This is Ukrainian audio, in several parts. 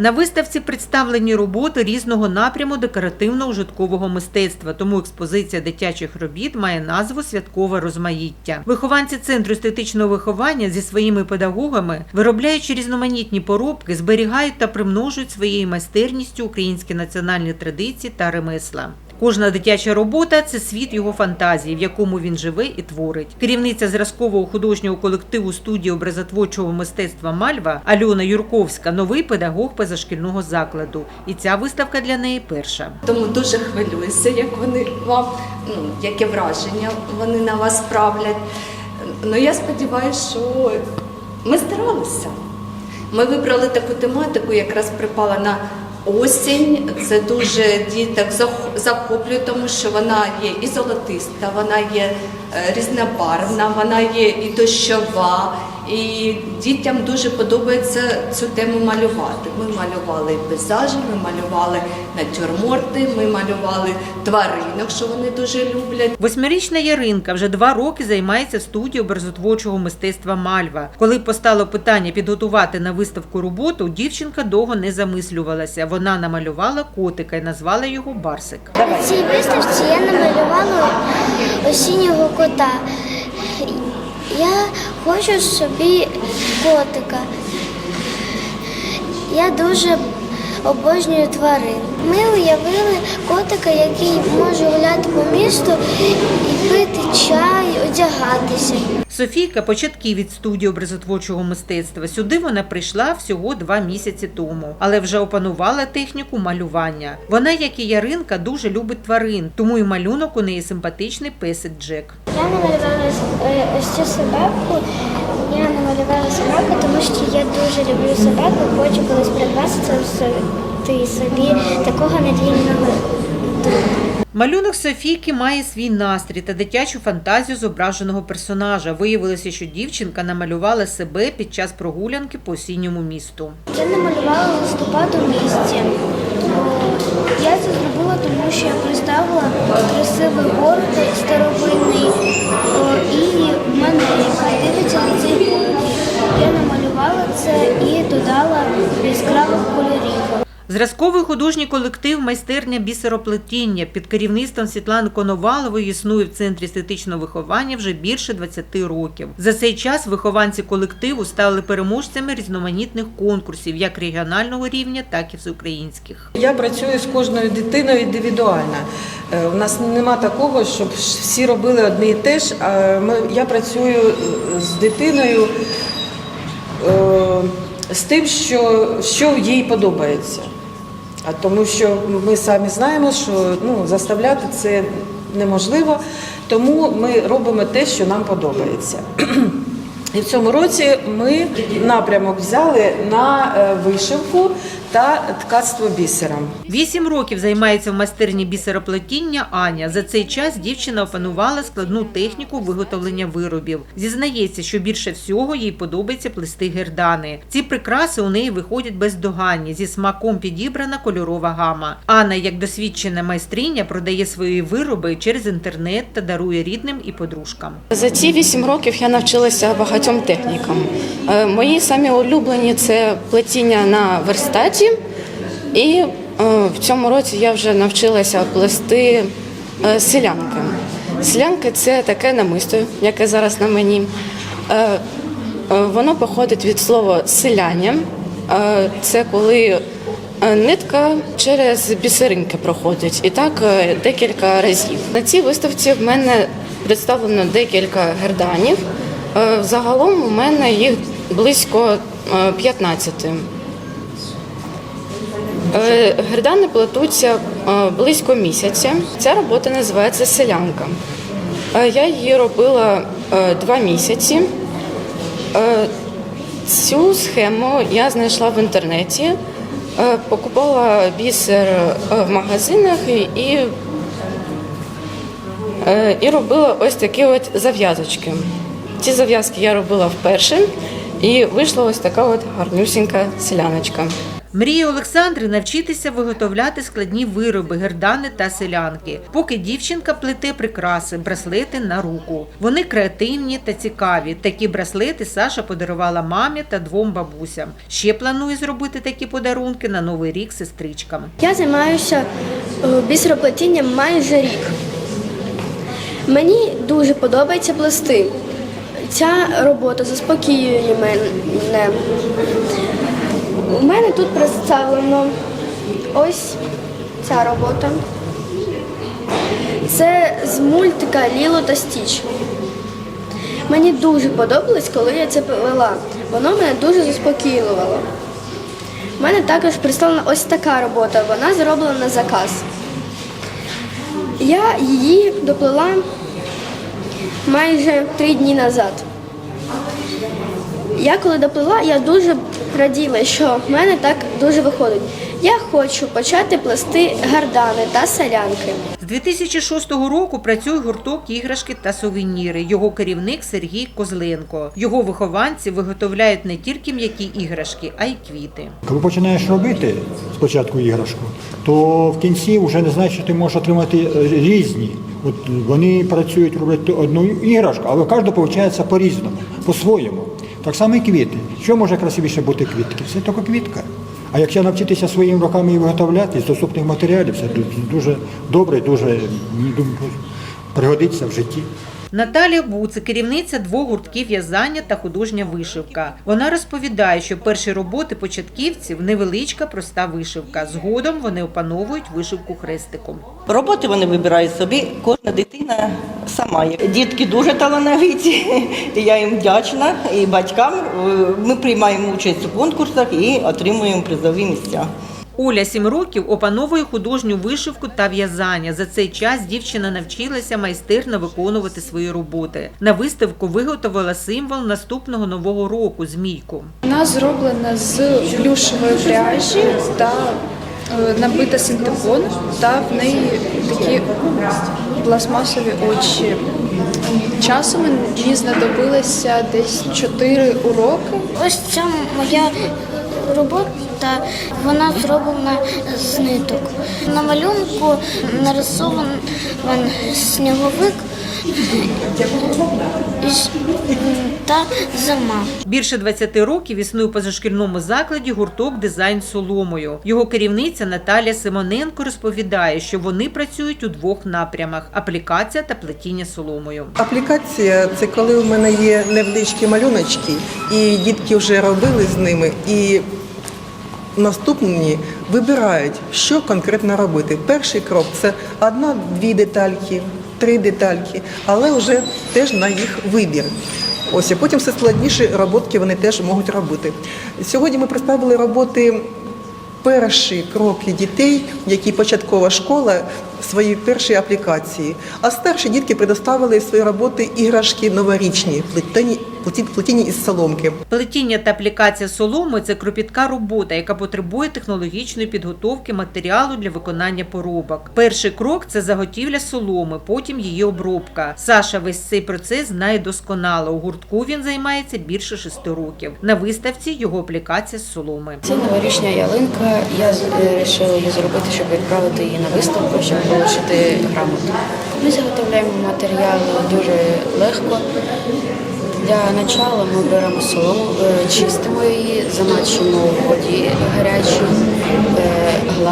На виставці представлені роботи різного напряму декоративно-ужиткового мистецтва, тому експозиція дитячих робіт має назву Святкове розмаїття. Вихованці центру естетичного виховання зі своїми педагогами, виробляючи різноманітні поробки, зберігають та примножують своєю майстерністю українські національні традиції та ремесла. Кожна дитяча робота це світ його фантазії, в якому він живе і творить. Керівниця зразкового художнього колективу студії образотворчого мистецтва Мальва Альона Юрковська новий педагог позашкільного закладу. І ця виставка для неї перша. Тому дуже хвилююся, як вони вам, ну, яке враження вони на вас справлять. Ну я сподіваюся, що ми старалися. Ми вибрали таку тематику, якраз припала на осінь. Це дуже діток зах- захоплює, тому що вона є і золотиста, вона є е, різнобарвна, вона є і дощова. І дітям дуже подобається цю тему малювати. Ми малювали пейзажі, ми малювали натюрморти, ми малювали тваринок, що вони дуже люблять. Восьмирічна Яринка вже два роки займається в студії образотворчого мистецтва Мальва. Коли постало питання підготувати на виставку роботу, дівчинка довго не замислювалася. Вона намалювала котика і назвала його Барсик. На цій виставці я намалювала осіннього кота. Я хочу собі котика. Я дуже обожнюю тварин. Ми уявили котика, який може гуляти по місту і пити чай, одягатися. Софійка початківець студії образотворчого мистецтва. Сюди вона прийшла всього два місяці тому, але вже опанувала техніку малювання. Вона, як і Яринка, дуже любить тварин, тому і малюнок у неї симпатичний песик Джек. Я намалювала е, цю собаку. Я намалювала собаку, тому що я дуже люблю собаку. Хочу колись собі, собі такого надійного друга. Малюнок Софійки має свій настрій та дитячу фантазію зображеного персонажа. Виявилося, що дівчинка намалювала себе під час прогулянки по осінньому місту. Я намалювала листопад у місті. Зразковий художній колектив майстерня бісероплетіння під керівництвом Світлани Коновалової існує в центрі естетичного виховання вже більше 20 років. За цей час вихованці колективу стали переможцями різноманітних конкурсів, як регіонального рівня, так і всеукраїнських. Я працюю з кожною дитиною індивідуально. Е, У нас нема такого, щоб всі робили одне і те ж. Я працюю е, з дитиною е, з тим, що, що їй подобається. А тому що ми самі знаємо, що ну, заставляти це неможливо, тому ми робимо те, що нам подобається. І в цьому році ми напрямок взяли на е, вишивку та ткацтво бісером. Вісім років займається в майстерні бісероплетіння Аня. За цей час дівчина опанувала складну техніку виготовлення виробів. Зізнається, що більше всього їй подобається плести гердани. Ці прикраси у неї виходять бездоганні, зі смаком підібрана кольорова гама. Анна, як досвідчена майстриня, продає свої вироби через інтернет та дарує рідним і подружкам. За ці вісім років я навчилася багатьом технікам. Е, Мої самі улюблені це плетіння на верстаті, і е, в цьому році я вже навчилася плести е, селянки. Селянки це таке намисто, яке зараз на мені. Е, Воно походить від слова селяння. Це коли нитка через бісеринки проходить, і так декілька разів. На цій виставці в мене представлено декілька герданів. Загалом у мене їх близько е, 15. Е, Гердани плетуться е, близько місяця. Ця робота називається селянка. Е, Я її робила два місяці. Цю схему я знайшла в інтернеті, покупала бісер в магазинах і, і робила ось такі от зав'язочки. Ці зав'язки я робила вперше, і вийшла ось така от гарнюсінька селяночка. Мріє Олександри навчитися виготовляти складні вироби, гердани та селянки. Поки дівчинка плете прикраси, браслети на руку. Вони креативні та цікаві. Такі браслети Саша подарувала мамі та двом бабусям. Ще планує зробити такі подарунки на новий рік сестричкам. Я займаюся е, бісероплетінням майже рік. Мені дуже подобається плести. Ця робота заспокоює мене. У мене тут представлено ось ця робота. Це з мультика Ліло та Стіч. Мені дуже подобалось, коли я це плела. Воно мене дуже заспокоювало. У мене також представлена ось така робота. Вона зроблена на заказ. Я її доплела майже три дні назад. Я коли доплела, я дуже раділа, що в мене так дуже виходить. Я хочу почати плести гардани та селянки. З 2006 року працює гурток іграшки та сувеніри. Його керівник Сергій Козленко. Його вихованці виготовляють не тільки м'які іграшки, а й квіти. Коли починаєш робити спочатку іграшку, то в кінці вже не знаєш, що ти можеш отримати різні. От вони працюють, роблять одну іграшку, але кожна виходить по-різному, по-своєму. Так само і квіти. Що може красивіше бути квітки? Це тільки квітка. А якщо навчитися своїми руками її виготовляти з доступних матеріалів, це дуже добре, дуже пригодиться в житті. Наталія Буце, керівниця двох гуртків в'язання та художня вишивка. Вона розповідає, що перші роботи початківців невеличка проста вишивка. Згодом вони опановують вишивку хрестиком. Роботи вони вибирають собі, кожна дитина сама. є. Дітки дуже талановиті, я їм вдячна. І батькам Е, ми приймаємо участь у конкурсах і отримуємо призові місця. Оля сім років опановує художню вишивку та в'язання. За цей час дівчина навчилася майстерно виконувати свої роботи. На виставку виготовила символ наступного нового року змійку. Вона зроблена з плюшевої пряжі та е, набита синтепон, та в неї такі пластмасові очі. Часом мені знадобилося десь 4 уроки. Ось ця моя робота, вона зроблена з ниток. На малюнку нарисований сніговик та зима. Більше 20 років існує у позашкільному закладі гурток дизайн соломою. Його керівниця Наталія Симоненко розповідає, що вони працюють у двох напрямах: аплікація та плетіння соломою. Аплікація це коли у мене є невеличкі малюночки, і дітки вже робили з ними. І наступні вибирають, що конкретно робити. Перший крок це одна-дві детальки, три детальки, але вже теж на їх вибір. Ось, а потім все складніші роботки вони теж можуть робити. Сьогодні ми представили роботи перші кроки дітей, які початкова школа свої перші аплікації. А старші дітки предоставили свої роботи іграшки новорічні, плетені, плеті- плетені із соломки. Плетіння та аплікація соломи це кропітка робота, яка потребує технологічної підготовки матеріалу для виконання поробок. Перший крок це заготівля соломи, потім її обробка. Саша весь цей процес знає досконало. У гуртку він займається більше шести років. На виставці його аплікація з соломи. Це новорічна ялинка. Я вирішила її зробити, щоб відправити її на виставку, щоб отримати грамоту. Ми заготовляємо матеріал дуже легко. Для початку ми беремо солому, е, чистимо її, замачуємо в воді гарячій,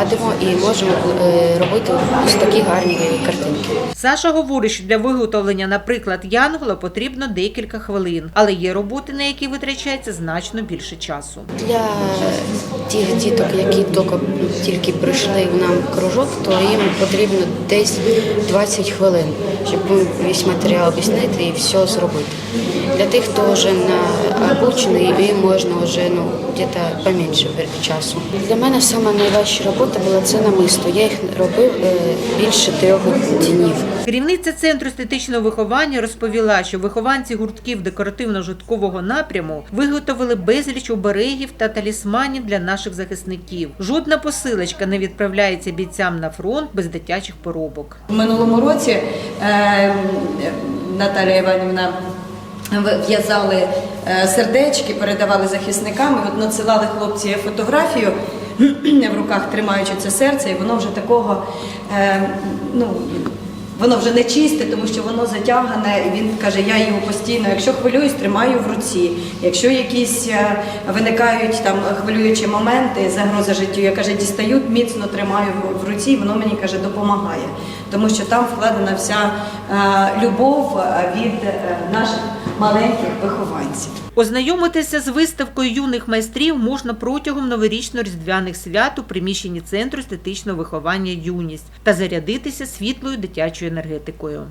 гладимо і можемо е, робити ось такі гарні картинки. Саша говорить, що для виготовлення, наприклад, янгола потрібно декілька хвилин, але є роботи, на які витрачається значно більше часу. Для тих діток, які тільки, тільки прийшли в нам кружок, то їм потрібно десь 20 хвилин, щоб весь матеріал об'яснити і все зробити. Для тих, хто вже на обучений, їм можна вже ну, десь поменше часу. Для мене саме найважча робота була це намисто. Я їх робив е, більше трьох днів. Керівниця центру естетичного виховання розповіла, що вихованці гуртків декоративно-житкового напряму виготовили безліч оберегів та талісманів для наших захисників. Жодна посилочка не відправляється бійцям на фронт без дитячих поробок. В минулому році е, Наталія Іванівна в'язали е, сердечки, передавали захисникам, от надсилали хлопці фотографію. в руках тримаючи це серце, і воно вже такого, е, ну, воно вже не чисте, тому що воно затягане, і він каже, я його постійно, якщо хвилююсь, тримаю в руці. Якщо якісь е, виникають там хвилюючі моменти, загроза життю, я каже, дістаю, міцно тримаю в- руці, і воно мені каже, допомагає. Тому що там вкладена вся е, любов від наших маленьких вихованців. Ознайомитися з виставкою юних майстрів можна протягом новорічно-різдвяних свят у приміщенні центру естетичного виховання юність та зарядитися світлою дитячою енергетикою.